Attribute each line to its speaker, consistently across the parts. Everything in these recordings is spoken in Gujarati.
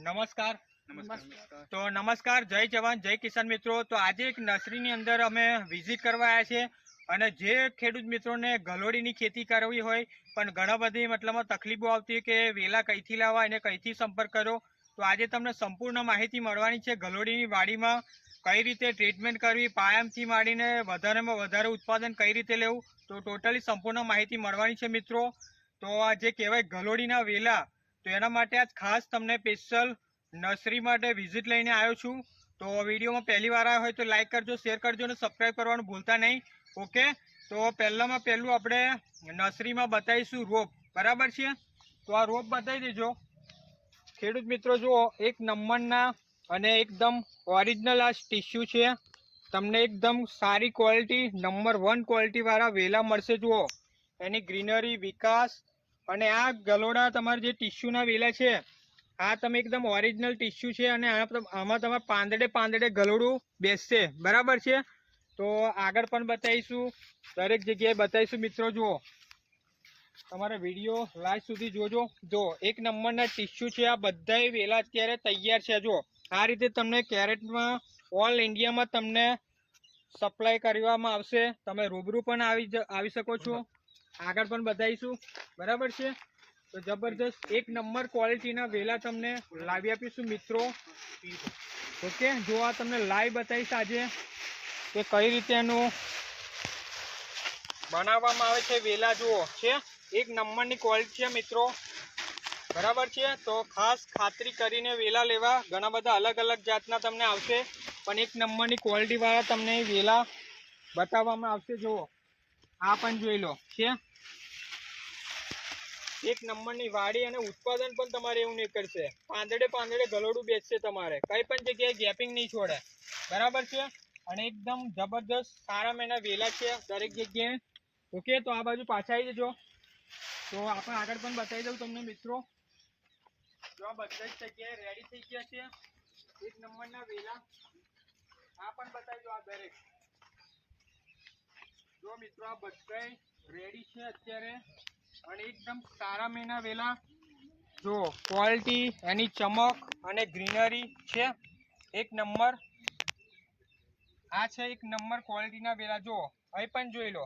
Speaker 1: નમસ્કાર.
Speaker 2: નમસ્કાર.
Speaker 1: તો નમસ્કાર જય જવાન જય કિસાન મિત્રો. તો આજે એક નર્સરીની અંદર અમે વિઝિટ કરવા આવ્યા છે અને જે ખેડૂત મિત્રોને ગલોડીની ખેતી કરવી હોય પણ ઘણા બધી મતલબમાં તકલીફો આવતી હોય કે વેલા કઈથી લાવવા એને કઈથી સંપર્ક કરો તો આજે તમને સંપૂર્ણ માહિતી મળવાની છે ગલોડીની વાડીમાં કઈ રીતે ટ્રીટમેન્ટ કરવી પાયામથી માંડીને વધારેમાં વધારે ઉત્પાદન કઈ રીતે લેવું તો ટોટલી સંપૂર્ણ માહિતી મળવાની છે મિત્રો. તો આ જે કહેવાય ગલોડીના વેલા તો એના માટે આજ ખાસ તમને સ્પેશિયલ નર્સરી માટે વિઝિટ લઈને આવ્યો છું. તો વિડીયોમાં પહેલી વાર આવ્યો હોય તો લાઈક કરજો શેર કરજો અને સબસ્ક્રાઈબ કરવાનું ભૂલતા નહીં. ઓકે તો પહેલામાં પહેલું આપણે નર્સરીમાં બતાવીશું રોપ બરાબર છે? તો આ રોપ બતાવી દેજો. ખેડૂત મિત્રો, જુઓ, એક નંબરના અને એકદમ ઓરિજિનલ આ ટીસ્યુ છે. તમને એકદમ સારી ક્વોલિટી નંબર વન ક્વોલિટીવાળા વેલા મળશે, જુઓ. એની ગ્રીનરી વિકાસ અને આ ગલોડા તમારા જે ટીસ્યુના વેલા છે, આ તમે એકદમ ઓરિજિનલ ટીસ્યુ છે અને આમાં તમારે પાંદડે પાંદડે ગલોડું બેસશે. બરાબર છે? તો આગળ પણ બતાવીશું. દરેક જગ્યાએ બતાવીશું મિત્રો, જુઓ. તમારે વીડિયો લાસ્ટ સુધી જોજો. જો, એક નંબરના ટીસ્યુ છે, આ બધાય વેલા અત્યારે તૈયાર છે. જો, આ રીતે તમને કેરેટમાં ઓલ ઇન્ડિયામાં તમને સપ્લાય કરવામાં આવશે. તમે રૂબરૂ પણ આવી આવી શકો છો. આગળ પણ બતાવીશું બરાબર છે? તો જબરજસ્ત એક નંબર ક્વોલિટીના વેલા તમને લાવી આપીશું મિત્રો. ઓકે? જો આ તમને લાઈવ બતાવીશ આજે કે કઈ રીતે એનું બનાવવામાં આવે છે વેલા, જુઓ. છે? એક નંબરની ક્વોલિટી છે મિત્રો. બરાબર છે? તો ખાસ ખાતરી કરીને વેલા લેવા. ઘણા બધા અલગ અલગ જાતના તમને આવશે, પણ એક નંબરની ક્વોલિટીવાળા તમને વેલા બતાવવામાં આવશે, જુઓ. આ પણ જોઈ લો. છે? એક નંબરની વાડી અને ઉત્પાદન પણ તમારે એવું નહીં કરશે પાંદડે પાંદડે ગલોડું બેસશે તમારે. કઈ પણ જગ્યાએ ગેપિંગ નહીં છોડે. બરાબર છે? અને એકદમ જબરદસ્ત સારા મહિના વેલા છે દરેક જગ્યાએ. ઓકે, તો આ બાજુ પાછા આવી જજો. તો આપણે આગળ પણ બતાવી દઉં તમને મિત્રો. જો આ બધા જ જગ્યાએ રેડી થઈ ગયા છે. એક નંબરના વેલા. આ પણ બતાવી દો આ દરેક. જો મિત્રો આ બધા રેડી છે અત્યારે. અને એકદમ સારા મહિના વેલા જો ક્વોલિટી એની ચમક અને ગ્રીનરી છે, એક નંબર. આ છે એક નંબર ક્વોલિટીના વેલા. જો અહીં પણ જોઈ લો.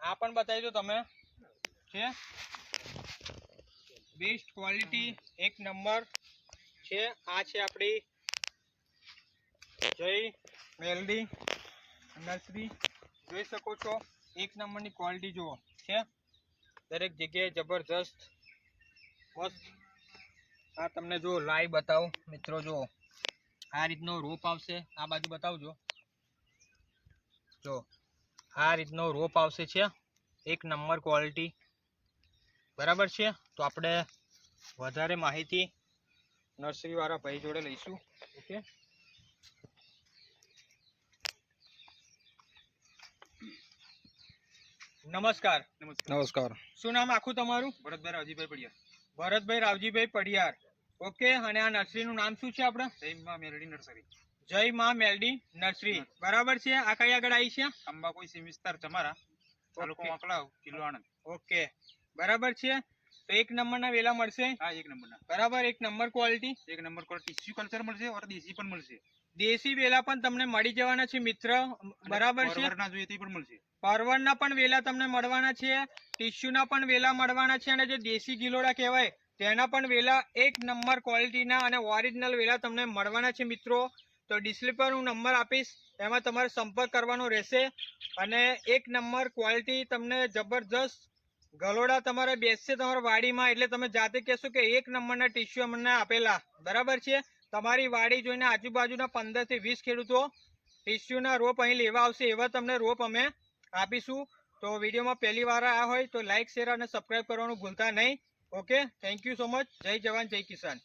Speaker 1: આ પણ બતાવી દો તમે. છે. બેસ્ટ ક્વોલિટી એક નંબર છે. આ છે આપણી જય મેલડી નર્સરી. જોઈ શકો છો, એક નંબરની ક્વોલિટી જુઓ. છે. દરેક જગ્યાએ જબરજસ્ત મસ્ત. આ તમને જો લાઈવ બતાવું. મિત્રો, જો આ રીતનો રોપ આવશે. આ બાજુ બતાવજો. જો આ રીતનો રોપ આવશે છે. એક નંબર ક્વોલિટી. બરાબર છે? તો આપણે વધારે માહિતી નર્સરીવાળા ભાઈ જોડે લઈશું. ઓકે? નમસ્કાર.
Speaker 2: નમસ્કાર.
Speaker 1: શું નામ આખું તમારું?
Speaker 2: ભરતભાઈ રાવજીભાઈ પડિયાર.
Speaker 1: ભરતભાઈ રાવજીભાઈ પડિયાર. ઓકે અને આ નર્સરીનું નામ શું છે આપણે
Speaker 2: જયમાં મેલડી નર્સરી.
Speaker 1: જય માં મેલડી નર્સરી. બરાબર છે? આ કઈ આગળ આવી છે?
Speaker 2: અંબાકોઈ કોઈ વિસ્તાર તમારા તાલુકો મકલાવ જિલ્લો આણંદ.
Speaker 1: ઓકે. બરાબર છે? તો એક નંબરના વેલા મળશે?
Speaker 2: હા એક નંબરના.
Speaker 1: બરાબર એક નંબર ક્વોલિટી
Speaker 2: એક નંબર ટીસ્યુ કલ્ચર મળશે ઓર દેશી પણ મળશે.
Speaker 1: દેશી વેલા પણ તમને મળી જવાના છે મિત્ર. બરાબર છે?
Speaker 2: પરવરના જોઈએ તે પણ મળશે.
Speaker 1: પરવળના પણ વેલા તમને મળવાના છે ટીસ્યુના પણ વેલા મળવાના છે અને જે દેશી ગિલોડા કહેવાય તેના પણ વેલા એક નંબર ક્વોલિટીના અને ઓરિજિનલ વેલા તમને મળવાના છે મિત્રો. તો ડિસ્પ્લે પર હું નંબર આપીશ એમાં તમારે સંપર્ક કરવાનો રહેશે. અને એક નંબર ક્વોલિટી તમને જબરજસ્ત ગલોડા તમારે બેસશે તમારા વાડીમાં, એટલે તમે જાતે કહેશો કે એક નંબરના ટીસ્યુ અમને આપેલા. બરાબર છે? તમારી વાડી જોઈને આજુબાજુના પંદરથી વીસ ખેડૂતો ટીસ્યુના રોપ અહીં લેવા આવશે, એવા તમને રોપ અમે આપીશું. તો વિડીયોમાં પહેલી વાર આ હોય તો લાઇક શેર અને સબસ્ક્રાઈબ કરવાનું ભૂલતા નહીં. Okay? Thank you so much જય જવાન, જય કિસાન.